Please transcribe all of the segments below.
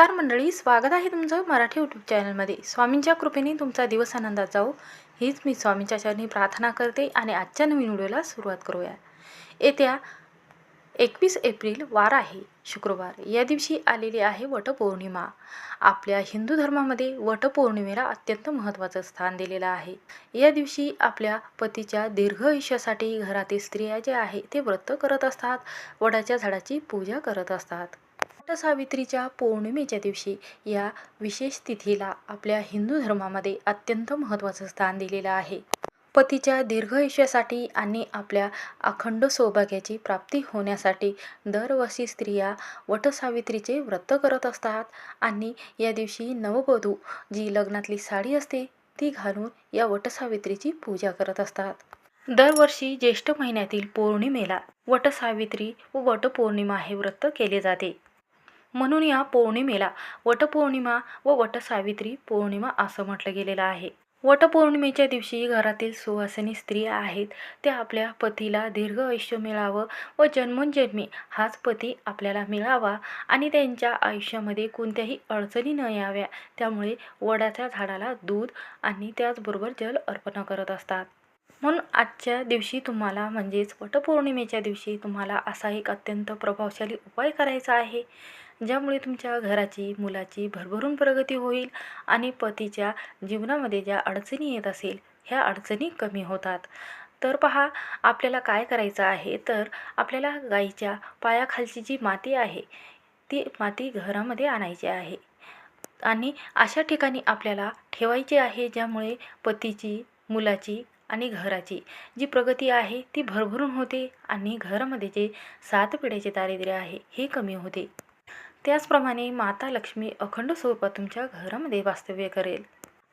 नमस्कार मंडळी स्वागत आहे तुमचं मराठी यूट्यूब चॅनलमध्ये स्वामींच्या कृपेने तुमचा दिवस आनंदात जाऊ हीच मी स्वामींच्या चरणी प्रार्थना करते आणि आजच्या नवीन व्हिडिओला सुरुवात करूया. येत्या एकवीस एप्रिल वार आहे शुक्रवार. या दिवशी आलेली आहे वटपौर्णिमा. आपल्या हिंदू धर्मामध्ये वटपौर्णिमेला अत्यंत महत्त्वाचं स्थान दिलेलं आहे. या दिवशी आपल्या पतीच्या दीर्घ आयुष्यासाठी घरातील स्त्रिया जे आहे ते व्रत करत असतात. वडाच्या झाडाची पूजा करत असतात. वटसावित्रीच्या पौर्णिमेच्या दिवशी या विशेष तिथीला आपल्या हिंदू धर्मामध्ये अत्यंत महत्त्वाचं स्थान दिलेलं आहे. पतीच्या दीर्घ आयुष्यासाठी आणि आपल्या अखंड सौभाग्याची प्राप्ती होण्यासाठी दरवर्षी स्त्रिया वटसावित्रीचे व्रत करत असतात आणि या दिवशी नववधू जी लग्नातली साडी असते ती घालून या वटसावित्रीची पूजा करत असतात. दरवर्षी ज्येष्ठ महिन्यातील पौर्णिमेला वटसावित्री व वटपौर्णिमा हे व्रत केले जाते. म्हणून या पौर्णिमेला वटपौर्णिमा व वटसावित्री पौर्णिमा असं म्हटलं गेलेलं आहे. वटपौर्णिमेच्या दिवशी घरातील सुवासिनी स्त्रिया आहेत. त्या आपल्या पतीला दीर्घ आयुष्य मिळावं व जन्मोन्जन्मी हाच पती आपल्याला मिळावा आणि त्यांच्या आयुष्यामध्ये कोणत्याही अडचणी न याव्या. त्यामुळे वडाच्या झाडाला दूध आणि त्याचबरोबर जल अर्पण करत असतात. म्हणून आजच्या दिवशी तुम्हाला म्हणजेच वटपौर्णिमेच्या दिवशी तुम्हाला असा एक अत्यंत प्रभावशाली उपाय करायचा आहे ज्यामुळे तुमच्या घराची मुलाची भरभरून प्रगती होईल आणि पतीच्या जीवनामध्ये ज्या अडचणी येत असेल ह्या अडचणी कमी होतात. तर पहा आपल्याला काय करायचं आहे? तर आपल्याला गाईच्या पायाखालची जी माती आहे ती माती घरामध्ये आणायची आहे. आणि अशा ठिकाणी आपल्याला ठेवायची आहे ज्यामुळे पतीची मुलाची आणि घराची. जी प्रगती आहे ती भरभरून होते आणि घरामध्ये जे सात पिढ्याचे दारिद्र्य आहे हे कमी होते. त्याचप्रमाणे माता लक्ष्मी अखंड स्वरूपात तुमच्या घरामध्ये वास्तव्य करेल.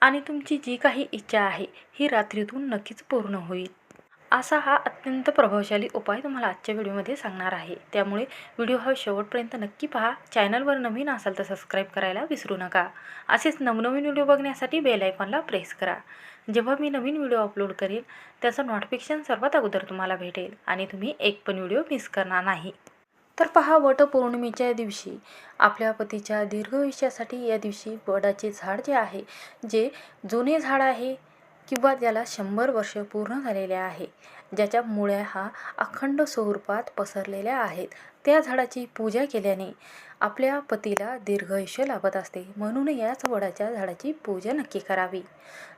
आणि तुमची जी काही इच्छा आहे ही रात्रीतून नक्कीच पूर्ण होईल. असा हा अत्यंत प्रभावशाली उपाय तुम्हाला आजच्या व्हिडिओमध्ये सांगणार आहे. त्यामुळे व्हिडिओ हा शेवटपर्यंत नक्की पहा. चॅनलवर नवीन असाल तर सबस्क्राईब करायला विसरू नका. असेच नवनवीन व्हिडिओ बघण्यासाठी बेल आयकॉनला प्रेस करा. जेव्हा मी नवीन व्हिडिओ अपलोड करेन त्याचं नोटिफिकेशन सर्वात अगोदर तुम्हाला भेटेल आणि तुम्ही एक पण व्हिडिओ मिस करणार नाही. तर पहा वटपौर्णिमेच्या दिवशी. आपल्या पतीच्या दीर्घ आयुष्यासाठी या दिवशी वडाचे झाड जे आहे जे जुने झाड आहे किंवा ज्याला शंभर वर्ष पूर्ण झालेले आहे ज्याच्या मुळ्या हा अखंड स्वरूपात पसरलेल्या आहेत. त्या झाडाची पूजा केल्याने आपल्या पतीला दीर्घ आयुष्य लाभत असते. म्हणून याच वडाच्या झाडाची पूजा नक्की करावी.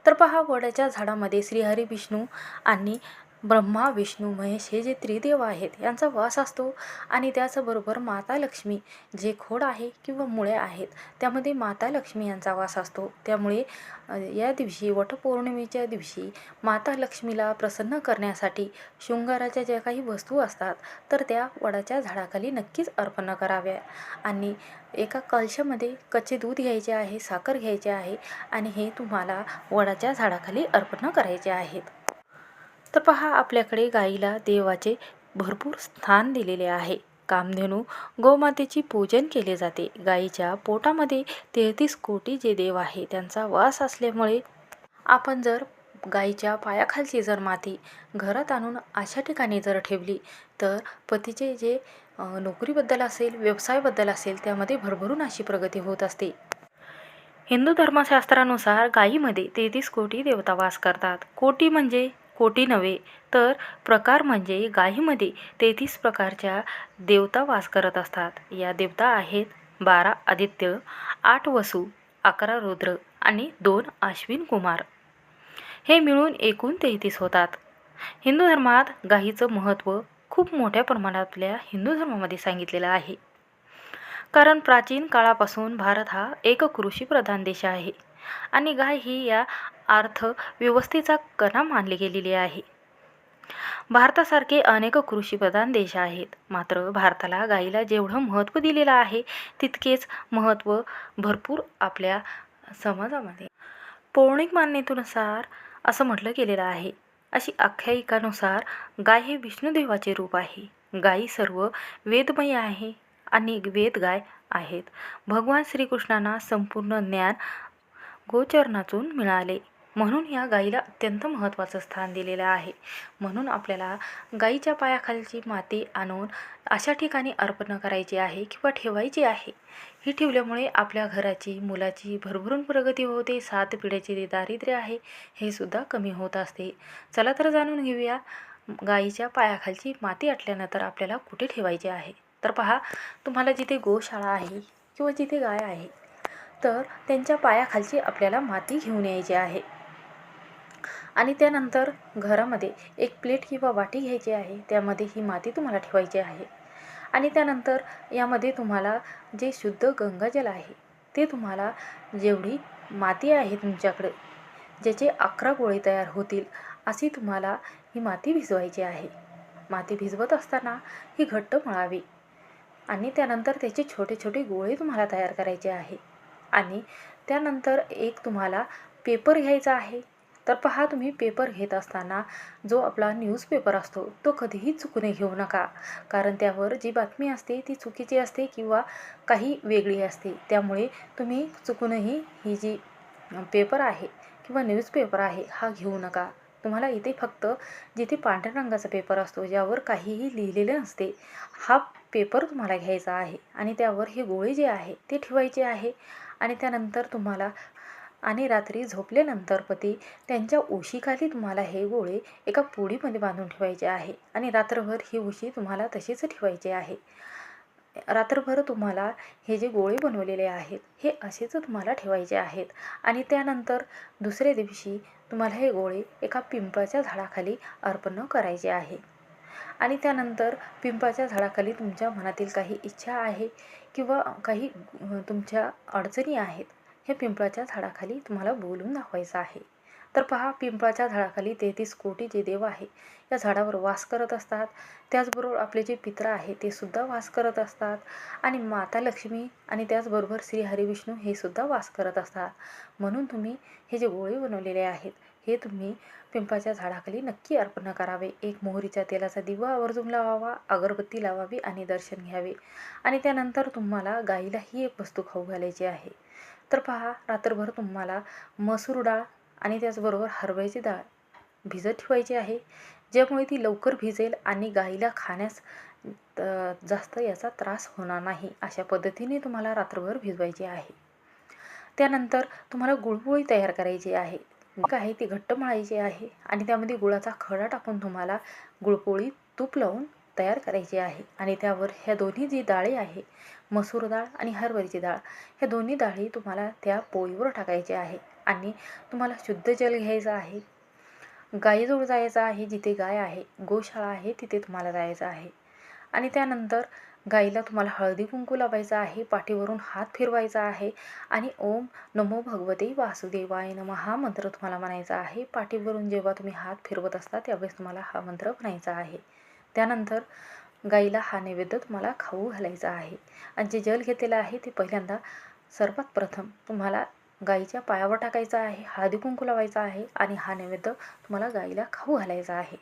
तर पहा वडाच्या झाडामध्ये श्रीहरी विष्णू आणि ब्रह्मा विष्णू महेश हे जे त्रिदेव आहेत यांचा वास असतो आणि त्याचबरोबर माता लक्ष्मी जे खोड आहे किंवा मुळे आहेत त्यामध्ये माता लक्ष्मी यांचा वास असतो. त्यामुळे या दिवशी वटपौर्णिमेच्या दिवशी माता लक्ष्मीला प्रसन्न करण्यासाठी शृंगाराच्या ज्या काही वस्तू असतात तर त्या वडाच्या झाडाखाली नक्कीच अर्पण कराव्या. आणि एका कलशामध्ये कच्चे दूध घ्यायचे आहे साखर घ्यायचे आहे आणि हे तुम्हाला वडाच्या झाडाखाली अर्पण करायचे आहेत. तर पहा आपल्याकडे गाईला देवाचे भरपूर स्थान दिलेले आहे. कामधेनू गोमातेची पूजन केले जाते. गाईच्या पोटामध्ये तेहतीस कोटी जे देव आहे त्यांचा वास असल्यामुळे आपण जर गाईच्या पायाखालची जर माती घरात आणून अशा ठिकाणी जर ठेवली तर पतीचे जे नोकरीबद्दल असेल व्यवसायाबद्दल असेल त्यामध्ये भरभरून अशी प्रगती होत असते. हिंदू धर्मशास्त्रानुसार गायीमध्ये तेहतीस कोटी देवता वास करतात. कोटी म्हणजे कोटी नव्हे तर प्रकार म्हणजे गायीमध्ये तेहतीस प्रकारच्या देवता वास करत असतात. या देवता आहेत बारा आदित्य आठ वसू अकरा रुद्र आणि दोन अश्विन कुमार. हे मिळून एकूण तेहतीस होतात. हिंदू धर्मात गायीचं महत्त्व खूप मोठ्या प्रमाणातल्या हिंदू धर्मामध्ये सांगितलेलं आहे. कारण प्राचीन काळापासून भारत हा एक कृषीप्रधान देश आहे आणि गाय ही या अर्थव्यवस्थेचा कणा मानली गेलेली आहे. भारतासारखे अनेक कृषीप्रधान देश आहेत. मात्र भारताला गाईला जेवढं महत्त्व दिलेलं आहे तितकेच महत्त्व भरपूर आपल्या समाजामध्ये. पौराणिक मान्यतेनुसार असं म्हटलं गेलेलं आहे. अशी आख्यायिकानुसार गाय हे विष्णुदेवाचे रूप आहे. गायी सर्व वेदमय आहे. आणि वेद गाय आहेत. भगवान श्रीकृष्णांना संपूर्ण ज्ञान गोचरणातून मिळाले. म्हणून या गाईला अत्यंत महत्त्वाचं स्थान दिलेलं आहे. म्हणून आपल्याला गाईच्या पायाखालची माती आणून अशा ठिकाणी अर्पण करायची आहे किंवा ठेवायची आहे. ही ठेवल्यामुळे आपल्या घराची मुलाची भरभरून प्रगती होते सात पिढ्याचे जे दारिद्र्य आहे हे सुद्धा कमी होत असते. चला तर जाणून घेऊया गाईच्या पायाखालची माती आटल्यानंतर आपल्याला कुठे ठेवायची आहे? तर पहा तुम्हाला जिथे गोशाळा आहे किंवा जिथे गाय आहे तर त्यांच्या पायाखालची आपल्याला माती घेऊन यायची आहे. आणि त्यानंतर घरामध्ये एक प्लेट किंवा वाटी घ्यायची आहे. त्यामध्ये ही माती तुम्हाला ठेवायची आहे. आणि त्यानंतर यामध्ये तुम्हाला जे शुद्ध गंगाजल आहे ते तुम्हाला जेवढी माती आहे तुमच्याकडे ज्याचे अकरा गोळे तयार होतील अशी तुम्हाला ही माती भिजवायची आहे. माती भिजवत असताना ही घट्ट मळावी आणि त्यानंतर त्याचे छोटे छोटे गोळे तुम्हाला तयार करायचे आहे. आणि त्यानंतर एक तुम्हाला पेपर घ्यायचा आहे. तर पहा तुम्ही पेपर घेत असताना जो आपला न्यूजपेपर असतो तो कधीही चुकून घेऊ नका. कारण त्यावर जी बातमी असते ती चुकीची असते किंवा काही वेगळी असते. त्यामुळे तुम्ही चुकूनही ही जी पेपर आहे किंवा न्यूजपेपर आहे हा घेऊ नका. तुम्हाला इथे फक्त जिथे पांढऱ्या रंगाचा पेपर असतो ज्यावर काहीही लिहिलेले नसते हा पेपर तुम्हाला घ्यायचा आहे. आणि त्यावर हे गोळे जे आहे ते ठेवायचे आहे. आणि त्यानंतर तुम्हाला आणि रात्री झोपल्यानंतर पती त्यांच्या उशीखाली तुम्हाला हे गोळे एका पोळीमध्ये बांधून ठेवायचे आहे आणि रात्रभर ही उशी तुम्हाला तशीच ठेवायची आहे. रात्रभर तुम्हाला हे जे गोळे बनवलेले आहेत हे असेच तुम्हाला ठेवायचे आहेत आणि त्यानंतर दुसऱ्या दिवशी तुम्हाला हे गोळे एका पिंपळाच्या झाडाखाली अर्पण करायचे आहे. आणि त्यानंतर पिंपळाच्या झाडाखाली तुमच्या मनातील काही इच्छा आहे किंवा काही तुमच्या अडचणी आहेत हे पिंपळाच्या झाडाखाली तुम्हाला बोलून दाखवायचं आहे. तर पहा पिंपळाच्या झाडाखाली तेहतीस कोटी जे देव आहे या झाडावर वास करत असतात. त्याचबरोबर आपले जे पित्र आहे ते सुद्धा वास करत असतात. आणि माता लक्ष्मी आणि त्याचबरोबर श्री हरिविष्णू हे सुद्धा वास करत असतात. म्हणून तुम्ही हे जे गोळे बनवलेले आहेत हे तुम्ही पिंपळाच्या झाडाखाली नक्की अर्पण करावे. एक मोहरीच्या तेलाचा दिवा आवर्जून लावावा अगरबत्ती लावावी आणि दर्शन घ्यावे. आणि त्यानंतर तुम्हाला गाईलाही एक वस्तू खाऊ घालायची आहे. तर पहा रात्रभर तुम्हाला मसूर डाळ आणि त्याचबरोबर हरभऱ्याची डाळ भिजत ठेवायची आहे. ज्यामुळे ती लवकर भिजेल आणि गाईला खाण्यास जास्त याचा त्रास होणार नाही अशा पद्धतीने तुम्हाला रात्रभर भिजवायची आहे. त्यानंतर तुम्हाला गुळपोळी तयार करायची आहे. आहे ती घट्ट मळायची आहे आणि त्यामध्ये गुळाचा खडा टाकून तुम्हाला गुळपोळी तूप लावून तयार करायची आहे. आणि त्यावर ह्या दोन्ही जी डाळी आहे मसूर डाळ आणि हरभरीची डाळ ह्या दोन्ही डाळी तुम्हाला त्या पोळीवर टाकायचे आहे. आणि तुम्हाला शुद्ध जल घ्यायचं आहे. गाईजवळ जायचं आहे जिथे गाय आहे गोशाळा आहे तिथे तुम्हाला जायचं आहे. आणि त्यानंतर गाईला तुम्हाला हळदी कुंकू लावायचं आहे पाठीवरून हात फिरवायचा आहे. आणि ओम नमो भगवते वासुदेवाय नम हा मंत्र तुम्हाला म्हणायचा आहे. पाठीवरून जेव्हा तुम्ही हात फिरवत असता त्यावेळेस तुम्हाला हा मंत्र म्हणायचा आहे. त्यानंतर गाईला हा नैवेद्य तुम्हाला खाऊ घालायचा आहे. आणि जे जल घेतलेलं आहे ते पहिल्यांदा सर्वात प्रथम तुम्हाला गाईच्या पायावर टाकायचा आहे हळदी कुंकू लावायचा आहे आणि हा नैवेद्य तुम्हाला गाईला खाऊ घालायचा आहे.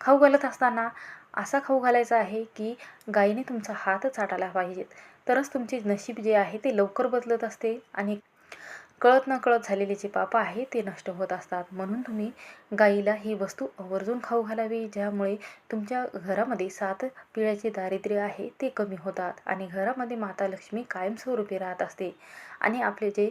खाऊ घालत असताना असा खाऊ घालायचा आहे की गाईने तुमचा हात चाटायला पाहिजेत. तरच तुमचे नशीब जे आहे ते लवकर बदलत असते आणि कळत न कळत झालेले जे पापं आहे ते नष्ट होत असतात. म्हणून तुम्ही गाईला ही वस्तू आवर्जून खाऊ घालावी ज्यामुळे तुमच्या घरामध्ये सात पिढ्याचे दारिद्र्य आहे ते कमी होतात आणि घरामध्ये माता लक्ष्मी कायमस्वरूपी राहत असते. आणि आपले जे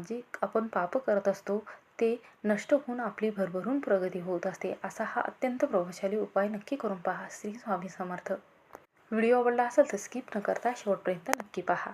जे आपण पाप करत असतो ते नष्ट होऊन आपली भरभरून प्रगती होत असते. असा हा अत्यंत प्रभावशाली उपाय नक्की करून पहा. श्री स्वामी समर्थ. व्हिडिओ आवडला असेल तर स्किप न करता शेवटपर्यंत नक्की पहा.